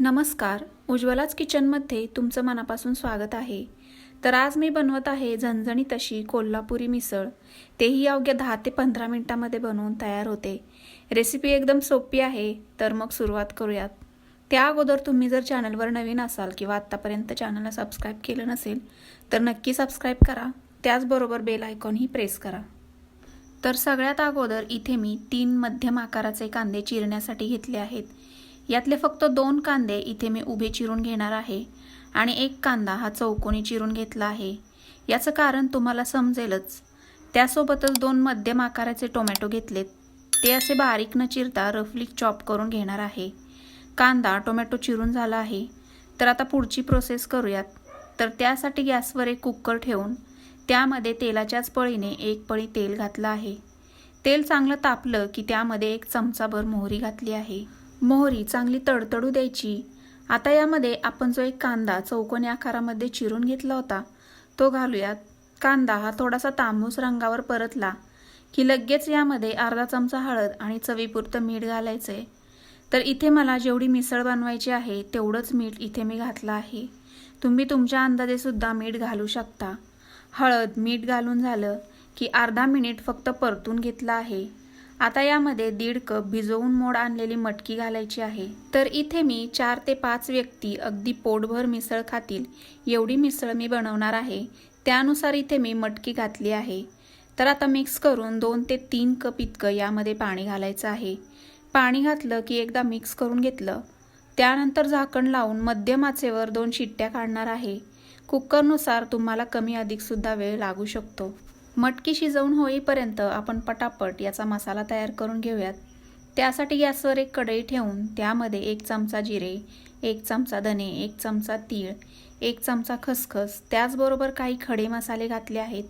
नमस्कार. उज्ज्वलाच किचनमध्ये तुमचं मनापासून स्वागत आहे. तर आज मी बनवत आहे झणझणीत अशी कोल्हापुरी मिसळ. तेही अवघ्या दहा ते पंधरा मिनटामध्ये बनवून तयार होते. रेसिपी एकदम सोपी आहे तर मग सुरुवात करूयात. त्या अगोदर तुम्ही जर चॅनलवर नवीन असाल किंवा आत्तापर्यंत चॅनलला सबस्क्राईब केलं नसेल तर नक्की सबस्क्राईब करा. त्याचबरोबर बेल आयकॉनही प्रेस करा. तर सगळ्यात अगोदर इथे मी तीन मध्यम आकाराचे कांदे चिरण्यासाठी घेतले आहेत. यातले फक्त दोन कांदे इथे मी उभे चिरून घेणार आहे आणि एक कांदा हा चौकोनी चिरून घेतला आहे. याचं कारण तुम्हाला समजेलच. त्यासोबतच दोन मध्यम आकाराचे टोमॅटो घेतलेत. ते असे बारीक न चिरता रफली चॉप करून घेणार आहे. कांदा टोमॅटो चिरून झाला आहे. तर आता पुढची प्रोसेस करूयात. तर त्यासाठी गॅसवर एक कुकर ठेवून त्यामध्ये तेलाच्याच पळीने एक पळी तेल घातलं आहे. तेल चांगलं तापलं की त्यामध्ये एक चमचाभर मोहरी घातली आहे. मोहरी चांगली तडतडू द्यायची. आता यामध्ये आपण जो एक कांदा चौकोनी आकारामध्ये चिरून घेतला होता तो घालूयात. कांदा हा थोडासा तांबूस रंगावर परतला की लगेच यामध्ये अर्धा चमचा हळद आणि चवीपुरतं मीठ घालायचं. आहे तर इथे मला जेवढी मिसळ बनवायची आहे तेवढंच मीठ इथे मी घातलं आहे. तुम्ही तुमच्या अंदाजेसुद्धा मीठ घालू शकता. हळद मीठ घालून झालं की अर्धा मिनिट फक्त परतून घेतलं आहे. आता यामध्ये दीड कप भिजवून मोड आणलेली मटकी घालायची आहे. तर इथे मी चार ते पाच व्यक्ती अगदी पोटभर मिसळ खातील एवढी मिसळ मी बनवणार आहे. त्यानुसार इथे मी मटकी घातली आहे. तर आता मिक्स करून दोन ते तीन कप इतकं यामध्ये पाणी घालायचं आहे. पाणी घातलं की एकदा मिक्स करून घेतलं. त्यानंतर झाकण लावून मध्यम आचेवर दोन शिट्ट्या काढणार आहे. कुकरनुसार तुम्हाला कमी अधिकसुद्धा वेळ लागू शकतो. मटकी शिजवून होईपर्यंत आपण पटापट याचा मसाला तयार करून घेऊयात. त्यासाठी गॅसवर एक कढई ठेवून त्यामध्ये एक चमचा जिरे एक चमचा धने एक चमचा तीळ एक चमचा खसखस त्याचबरोबर काही खडे मसाले घातले आहेत.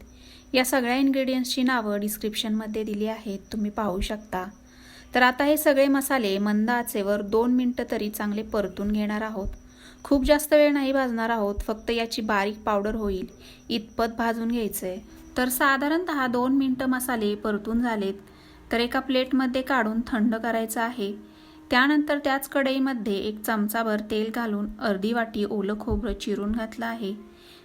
या सगळ्या इन्ग्रेडियंट्सची नावं डिस्क्रिप्शनमध्ये दिली आहेत. तुम्ही पाहू शकता. तर आता हे सगळे मसाले मंद आचेवर दोन मिनटं तरी चांगले परतून घेणार आहोत. खूप जास्त वेळ नाही भाजणार आहोत. फक्त याची बारीक पावडर होईल. इतपत भाजून घ्यायचं आहे तर साधारणत दोन मिनटं मसाले परतून झालेत तर एका प्लेटमध्ये काढून थंड करायचं आहे. त्यानंतर त्याच कढईमध्ये एक चमचाभर तेल घालून अर्धी वाटी ओलं खोबरं चिरून घातलं आहे.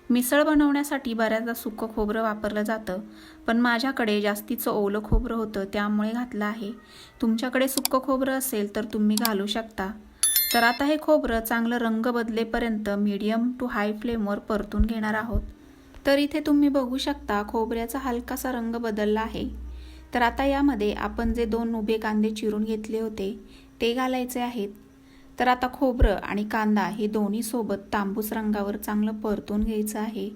मिसळ बनवण्यासाठी बऱ्याचदा सुकं खोबरं वापरलं जातं पण माझ्याकडे जास्तीचं ओलं खोबरं होतं त्यामुळे घातलं आहे. तुमच्याकडे सुकं खोबरं असेल तर तुम्ही घालू शकता. तर आता हे खोबरं चांगलं रंग बदलेपर्यंत मीडियम टू हाय फ्लेमवर परतून घेणार आहोत. तर इथे तुम्ही बघू शकता खोबऱ्याचा हलकासा रंग बदलला आहे. तर आता यामध्ये आपण जे दोन उभे कांदे चिरून घेतले होते ते घालायचे आहेत. तर आता खोबरं आणि कांदा हे दोन्ही सोबत तांबूस रंगावर चांगलं परतून घ्यायचं आहे.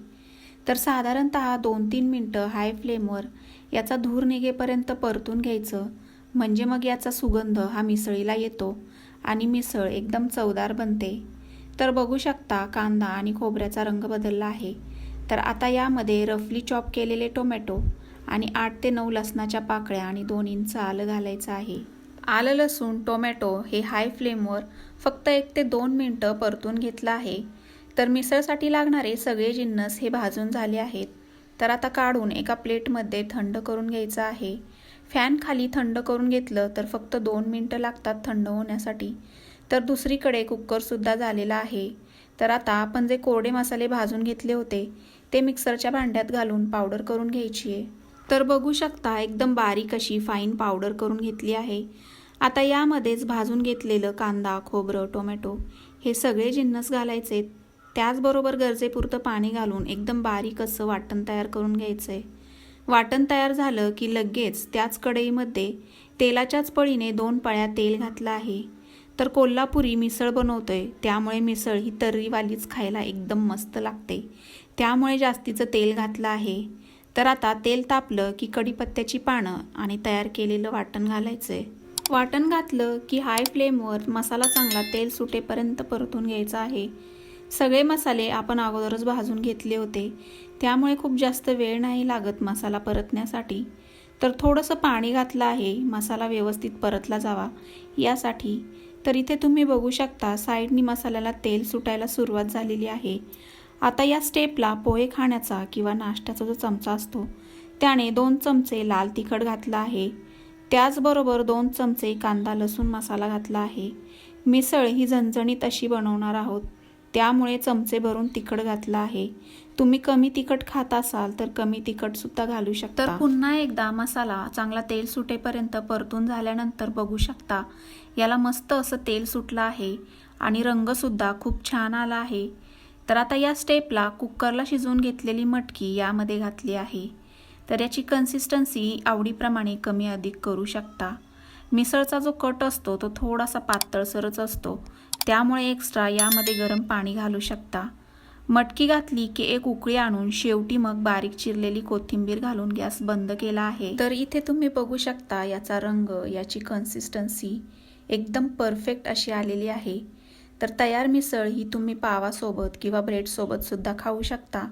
तर साधारणत दोन तीन मिनटं हाय फ्लेमवर याचा धूर निघेपर्यंत परतून घ्यायचं. म्हणजे मग याचा सुगंध हा मिसळीला येतो आणि मिसळ एकदम चवदार बनते. तर बघू शकता कांदा आणि खोबऱ्याचा रंग बदलला आहे. तर आता यामध्ये रफली चॉप केलेले टोमॅटो आणि आठ ते नऊ लसणाच्या पाकळ्या आणि दोन इंच आलं घालायचं आहे. आलं लसूण टोमॅटो हे हाय फ्लेमवर फक्त एक ते दोन मिनटं परतून घेतलं आहे. तर मिसळसाठी लागणारे सगळे जिन्नस हे भाजून झाले आहेत. तर आता काढून एका प्लेटमध्ये थंड करून घ्यायचं आहे. फॅन खाली थंड करून घेतलं तर फक्त दोन मिनटं लागतात थंड होण्यासाठी. तर दुसरीकडे कुकरसुद्धा झालेला आहे. तर आता आपण जे कोरडे मसाले भाजून घेतले होते ते मिक्सरच्या भांड्यात घालून पावडर करून घ्यायची आहे. तर बघू शकता एकदम बारीक अशी फाईन पावडर करून घेतली आहे. आता यामध्येच भाजून घेतलेलं कांदा खोबरं टोमॅटो हे सगळे जिन्नस घालायचे. त्याचबरोबर गरजेपुरतं पाणी घालून एकदम बारीक असं वाटण तयार करून घ्यायचं आहे वाटण तयार झालं की लगेच त्याच कढईमध्ये तेलाच्याच पळीने दोन पळ्या तेल घातलं आहे. तर कोल्हापुरी मिसळ बनवतो आहे त्यामुळे मिसळ ही तर्रीवालीच खायला एकदम मस्त लागते. त्यामुळे जास्तीचं तेल घातलं आहे. तर आता तेल तापलं की कढीपत्त्याची पानं आणि तयार केलेलं वाटण घालायचं आहे वाटण घातलं की हाय फ्लेमवर मसाला चांगला तेल सुटेपर्यंत परतून घ्यायचा आहे. सगळे मसाले आपण अगोदरच भाजून घेतले होते. त्यामुळे खूप जास्त वेळ नाही लागत मसाला परतण्यासाठी. तर थोडंसं पाणी घातलं आहे. मसाला व्यवस्थित परतला जावा. यासाठी तर इथे तुम्ही बघू शकता साईडनी मसाल्याला तेल सुटायला सुरुवात झालेली आहे. आता या स्टेपला पोहे खाण्याचा किंवा नाश्त्याचा जो चमचा असतो त्याने दोन चमचे लाल तिखट घातला आहे. त्याचबरोबर दोन चमचे कांदा लसूण मसाला घातला आहे. मिसळ ही झणझणीत अशी बनवणार आहोत. त्यामुळे चमचे भरून तिखट घातलं आहे. तुम्ही कमी तिखट खात असाल तर कमी तिखट सुद्धा घालू शकता. तर पुन्हा एकदा मसाला चांगला तेल सुटेपर्यंत परतून झाल्यानंतर बघू शकता. याला मस्त असं तेल सुटलं आहे आणि रंगसुद्धा खूप छान आला आहे. तर आता या स्टेपला कुकरला शिजवून घेतलेली मटकी यामध्ये घातली आहे. तर याची कन्सिस्टन्सी आवडीप्रमाणे कमी अधिक करू शकता. मिसळचा जो कट असतो तो थोडासा पातळसरच असतो. त्यामुळे एक्स्ट्रा यामध्ये गरम पाणी घालू शकता. मटकी घातली की एक उकळी आणून शेवटी मग बारीक चिरलेली कोथिंबीर घालून गॅस बंद केला आहे. तर इथे तुम्ही बघू शकता याचा रंग याची कन्सिस्टन्सी एकदम परफेक्ट अशी आलेली आहे. तर तयार मिसळ ही तुम्ही पावासोबत किंवा ब्रेडसोबत सुद्धा खाऊ शकता.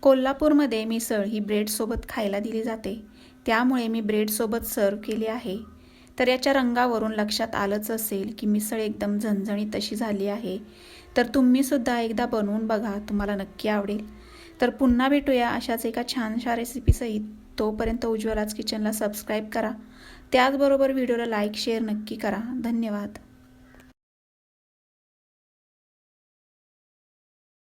कोल्हापूरमध्ये मिसळ ही ब्रेडसोबत खायला दिली जाते. त्यामुळे मी ब्रेडसोबत सर्व केली आहे. तर याच्या रंगावरून लक्षात आलंच असेल की मिसळ एकदम झणझणीत तशी झाली आहे. तर तुम्ही सुद्धा एकदा बनवून बघा तुम्हाला नक्की आवडेल. तर पुन्हा भेटूया अशाच एका छानशा रेसिपीसहित तोपर्यंत उज्ज्वलाच किचनला सबस्क्राईब करा. त्याचबरोबर व्हिडिओला लाईक शेअर नक्की करा. धन्यवाद.